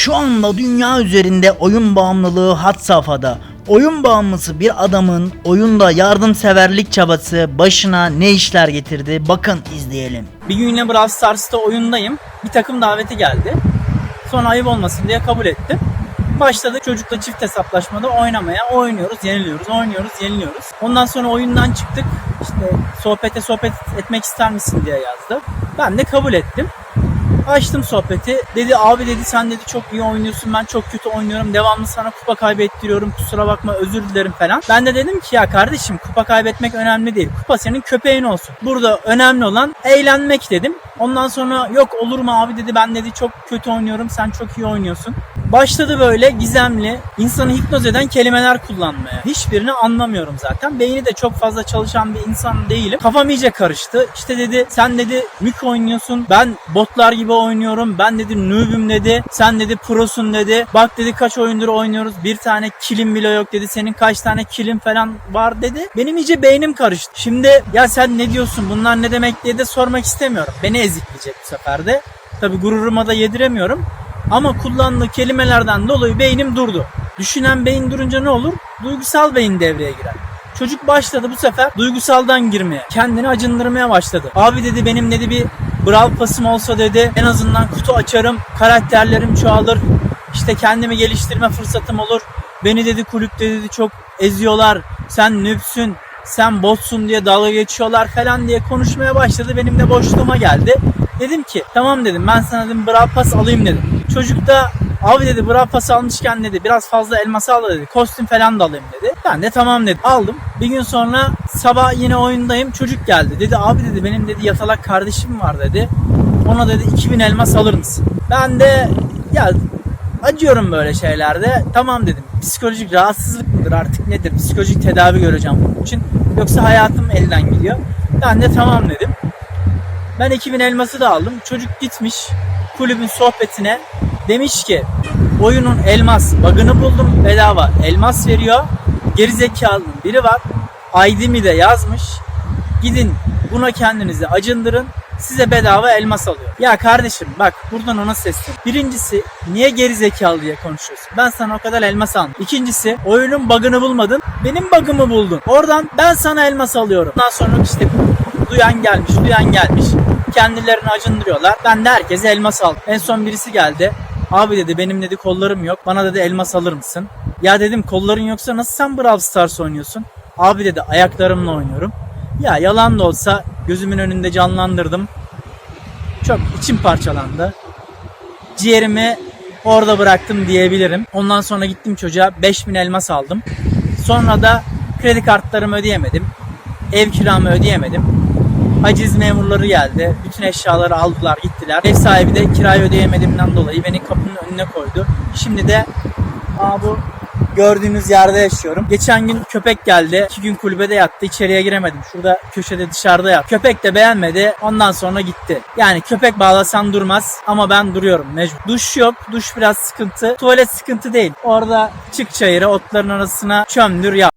Şu anda dünya üzerinde oyun bağımlılığı had safhada. Oyun bağımlısı bir adamın oyunda yardımseverlik çabası başına ne işler getirdi? Bakın izleyelim. Bir gün yine Brawl Stars'ta oyundayım. Bir takım daveti geldi. Sonra ayıp olmasın diye kabul ettim. Başladık çocukla çift hesaplaşmada oynamaya. Oynuyoruz, yeniliyoruz, oynuyoruz, yeniliyoruz. Ondan sonra oyundan çıktık. İşte sohbete sohbet etmek ister misin diye yazdı. Ben de kabul ettim. Açtım sohbeti. Dedi abi dedi sen dedi çok iyi oynuyorsun. Ben çok kötü oynuyorum. Devamlı sana kupa kaybettiriyorum. Kusura bakma özür dilerim falan. Ben de dedim ki ya kardeşim kupa kaybetmek önemli değil. Kupa senin köpeğin olsun. Burada önemli olan eğlenmek dedim. Ondan sonra yok olur mu abi dedi ben dedi çok kötü oynuyorum. Sen çok iyi oynuyorsun. Başladı böyle gizemli, insanı hipnoz eden kelimeler kullanmaya. Hiçbirini anlamıyorum zaten. Beyni de çok fazla çalışan bir insan değilim. Kafam iyice karıştı. İşte dedi sen dedi mük oynuyorsun. Ben botlar gibi oynuyorum. Ben dedi noob'üm dedi. Sen dedi prosun dedi. Bak dedi kaç oyundur oynuyoruz. Bir tane kilim bile yok dedi. Senin kaç tane kilim falan var dedi. Benim iyice beynim karıştı. Şimdi ya sen ne diyorsun bunlar ne demek diye de sormak istemiyorum. Beni ezikleyecek bu sefer de. Tabi gururuma da yediremiyorum. Ama kullandığı kelimelerden dolayı beynim durdu. Düşünen beyin durunca ne olur? Duygusal beyin devreye girer. Çocuk başladı bu sefer duygusaldan girmeye. Kendini acındırmaya başladı. Abi dedi benim dedi bir brawl pasım olsa dedi en azından kutu açarım. Karakterlerim çoğalır. İşte kendimi geliştirme fırsatım olur. Beni dedi kulüpte dedi çok eziyorlar. Sen nüpsün, sen botsun diye dalga geçiyorlar falan diye konuşmaya başladı. Benim de boşluğuma geldi. Dedim ki tamam dedim ben sana dedim brawl pass alayım dedim. Çocuk da abi dedi brawl pass almışken dedi biraz fazla elmas al dedi. Kostüm falan da alayım dedi. Ben de tamam dedim. Aldım. Bir gün sonra sabah yine oyundayım. Çocuk geldi. Dedi abi dedi benim dedi yatalak kardeşim var dedi. Ona dedi 2000 elmas alır mısın? Ben de ya acıyorum böyle şeylerde. Tamam dedim. Psikolojik rahatsızlık mıdır artık nedir? Psikolojik tedavi göreceğim bunun için. Yoksa hayatım elden gidiyor. Ben de tamam dedim. Ben 2000 elması da aldım. Çocuk gitmiş kulübün sohbetine. Demiş ki oyunun elmas bug'ını buldum bedava elmas veriyor. Gerizekalının biri var. ID'mi de yazmış. Gidin buna kendinizi acındırın. Size bedava elmas alıyor. Ya kardeşim bak buradan ona seslen. Birincisi niye geri zekalı diye konuşuyorsun? Ben sana o kadar elmas aldım. İkincisi oyunun bug'ını bulmadın. Benim bug'ımı buldun. Oradan ben sana elmas alıyorum. Ondan sonra işte duyan gelmiş, duyan gelmiş. Kendilerini acındırıyorlar. Ben de herkese elmas aldım. En son birisi geldi. Abi dedi benim dedi kollarım yok. Bana dedi elmas alır mısın? Ya dedim kolların yoksa nasıl sen Brawl Stars oynuyorsun? Abi dedi ayaklarımla oynuyorum. Ya yalan da olsa gözümün önünde canlandırdım. Çok içim parçalandı. Ciğerimi orada bıraktım diyebilirim. Ondan sonra gittim çocuğa 5000 elmas aldım. Sonra da kredi kartlarımı ödeyemedim. Ev kiramı ödeyemedim. Haciz memurları geldi. Bütün eşyaları aldılar gittiler. Ev sahibi de kirayı ödeyemediğimden dolayı beni kapının önüne koydu. Şimdi de aa bu gördüğünüz yerde yaşıyorum. Geçen gün köpek geldi. İki gün kulübede yattı. İçeriye giremedim. Şurada köşede dışarıda yat. Köpek de beğenmedi. Ondan sonra gitti. Yani köpek bağlasan durmaz ama ben duruyorum mecbur. Duş yok. Duş biraz sıkıntı. Tuvalet sıkıntı değil. Orada çık çayıra otların arasına çömdür yap.